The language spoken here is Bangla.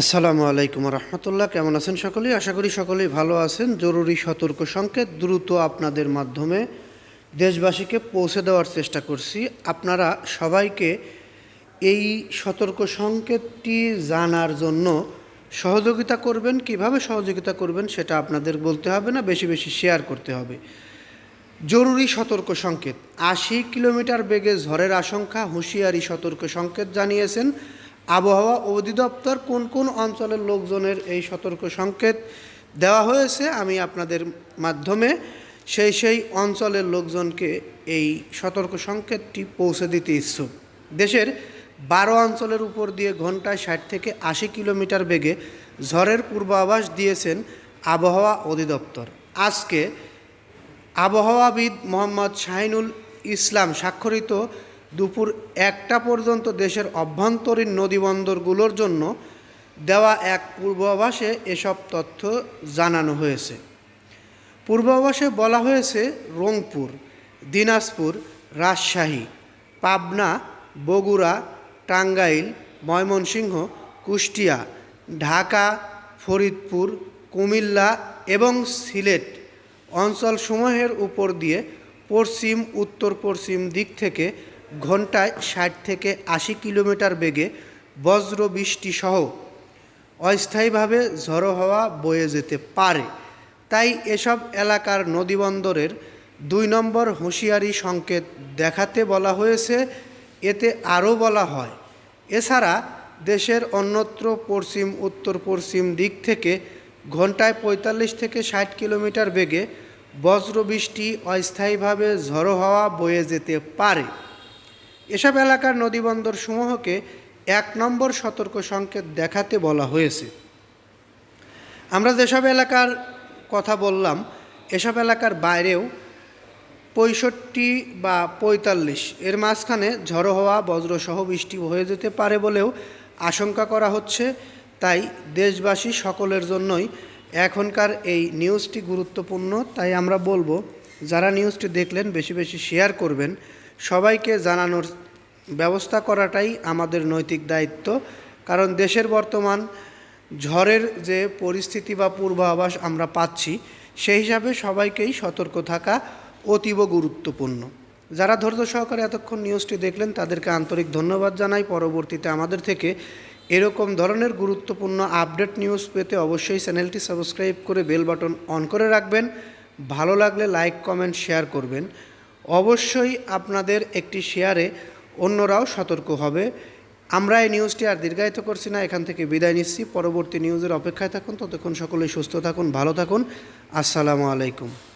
আসসালামু আলাইকুম রহমতুল্লাহ, কেমন আছেন সকলেই? আশা করি সকলেই ভালো আছেন। জরুরি সতর্ক সংকেত দ্রুত আপনাদের মাধ্যমে দেশবাসীকে পৌঁছে দেওয়ার চেষ্টা করছি। আপনারা সবাইকে এই সতর্ক সংকেতটি জানার জন্য সহযোগিতা করবেন। কীভাবে সহযোগিতা করবেন সেটা আপনাদের বলতে হবে না, বেশি বেশি শেয়ার করতে হবে। জরুরি সতর্ক সংকেত। আশি কিলোমিটার বেগে ঝড়ের আশঙ্কা, হুঁশিয়ারি সতর্ক সংকেত জানিয়েছেন। আবহাওয়া অধিদপ্তর কোন কোন অঞ্চলের লোকজনের এই সতর্ক সংকেত দেওয়া হয়েছে আমি আপনাদের মাধ্যমে সেই সেই অঞ্চলের লোকজনকে এই সতর্ক সংকেতটি পৌঁছে দিতে ইচ্ছুক। দেশের বারো অঞ্চলের উপর দিয়ে ঘন্টায় ষাট থেকে আশি কিলোমিটার বেগে ঝড়ের পূর্বাভাস দিয়েছেন আবহাওয়া অধিদপ্তর। আজকে আবহাওয়াবিদ মোহাম্মদ শাহিনুল ইসলাম স্বাক্ষরিত দুপুর একটা পর্যন্ত দেশের অভ্যন্তরীণ নদীবন্দরগুলোর জন্য দেওয়া এক পূর্বাভাসে এসব তথ্য জানানো হয়েছে। পূর্বাভাসে বলা হয়েছে, রংপুর, দিনাজপুর, রাজশাহী, পাবনা, বগুড়া, টাঙ্গাইল, ময়মনসিংহ, কুষ্টিয়া, ঢাকা, ফরিদপুর, কুমিল্লা এবং সিলেট অঞ্চলসমূহের উপর দিয়ে পশ্চিম উত্তর পশ্চিম দিক থেকে ঘন্টায় ষাট থেকে আশি কিলোমিটার বেগে বজ্র বৃষ্টি সহ অস্থায়ীভাবে ঝড়ো হওয়া বয়ে যেতে পারে। তাই এসব এলাকার নদীবন্দরের দুই নম্বর হুঁশিয়ারি সংকেত দেখাতে বলা হয়েছে, এতে আরও বলা হয়। এছাড়া দেশের অন্যত্র পশ্চিম, উত্তর পশ্চিম দিক থেকে ঘন্টায় পঁয়তাল্লিশ থেকে ষাট কিলোমিটার বেগে বজ্রবৃষ্টি অস্থায়ীভাবে ঝড়ো হওয়া বয়ে যেতে পারে। এসব এলাকার নদীবন্দর সমূহকে এক নম্বর সতর্ক সংকেত দেখাতে বলা হয়েছে। আমরা যেসব এলাকার কথা বললাম, এসব এলাকার বাইরেও পঁয়ষট্টি বা পঁয়তাল্লিশ এর মাঝখানে ঝড়ো হওয়া, বজ্রসহ বৃষ্টি হয়ে যেতে পারে বলেও আশঙ্কা করা হচ্ছে। তাই দেশবাসী সকলের জন্যই এখনকার এই নিউজটি গুরুত্বপূর্ণ। তাই আমরা বলব, যারা নিউজটি দেখলেন, বেশি বেশি শেয়ার করবেন। সবাইকে জানানোর ব্যবস্থা করাটাই আমাদের নৈতিক দায়িত্ব। কারণ দেশের বর্তমান ঝড়ের যে পরিস্থিতি বা পূর্বাভাস আমরা পাচ্ছি, সেই হিসাবে সবাইকেই সতর্ক থাকা অতীব গুরুত্বপূর্ণ। যারা ধৈর্য সহকারে এতক্ষণ নিউজটি দেখলেন, তাদেরকে আন্তরিক ধন্যবাদ জানাই। পরবর্তীতে আমাদের থেকে এরকম ধরনের গুরুত্বপূর্ণ আপডেট নিউজ পেতে অবশ্যই চ্যানেলটি সাবস্ক্রাইব করে বেল বাটন অন করে রাখবেন। ভালো লাগলে লাইক, কমেন্ট, শেয়ার করবেন। অবশ্যই আপনাদের একটি শেয়ারে অন্যরাও সতর্ক হবে। আমরা এই নিউজটি আর দীর্ঘায়িত করছি না, এখান থেকে বিদায় নিচ্ছি। পরবর্তী নিউজের অপেক্ষায় থাকুন। ততক্ষণ সকলেই সুস্থ থাকুন, ভালো থাকুন। আসসালামু আলাইকুম।